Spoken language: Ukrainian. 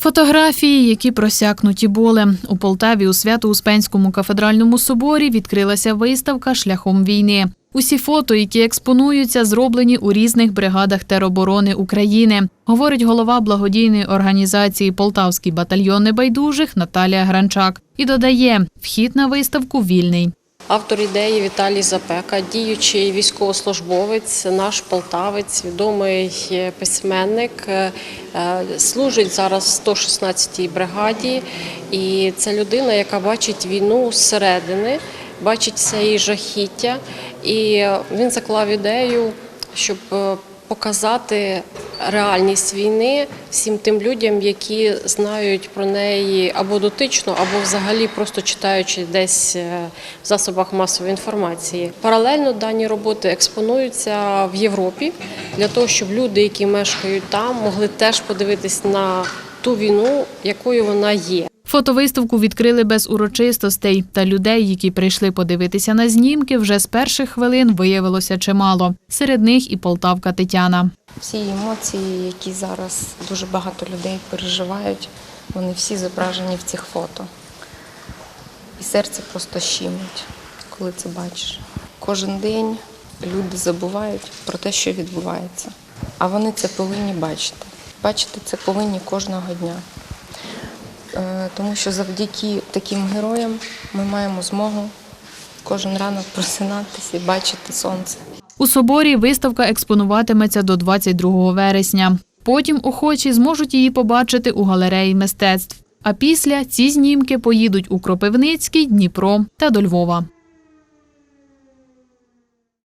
Фотографії, які просякнуті болем. У Полтаві у Свято-Успенському кафедральному соборі відкрилася виставка Шляхом війни. Усі фото, які експонуються, зроблені у різних бригадах тероборони України, говорить голова благодійної організації Полтавський батальйон небайдужих Наталія Гранчак. І додає, вхід на виставку вільний. Автор ідеї Віталій Запека, діючий військовослужбовець, наш полтавець, відомий письменник, е, е, служить зараз в 116-й бригаді. І це людина, яка бачить війну зсередини, бачить все її жахіття. І він заклав ідею, щоб е, показати реальність війни всім тим людям, які знають про неї або дотично, або взагалі просто читаючи десь е, в засобах масової інформації. Паралельно дані роботи експонуються в Європі для того, щоб люди, які мешкають там, могли теж подивитись на ту війну, якою вона є. Фотовиставку відкрили без урочистостей, та людей, які прийшли подивитися на знімки, вже з перших хвилин виявилося чимало. Серед них і полтавка Тетяна. Всі емоції, які зараз дуже багато людей переживають, вони всі зображені в цих фото. І серце просто щемить, коли це бачиш. Кожен день люди забувають про те, що відбувається. А вони це повинні бачити. Бачити це повинні кожного дня. Е, Тому що завдяки таким героям ми маємо змогу кожен ранок просинатися і бачити сонце. У соборі виставка експонуватиметься до 22 вересня. Потім охочі зможуть її побачити у галереї мистецтв. А після ці знімки поїдуть у Кропивницький, Дніпро та до Львова.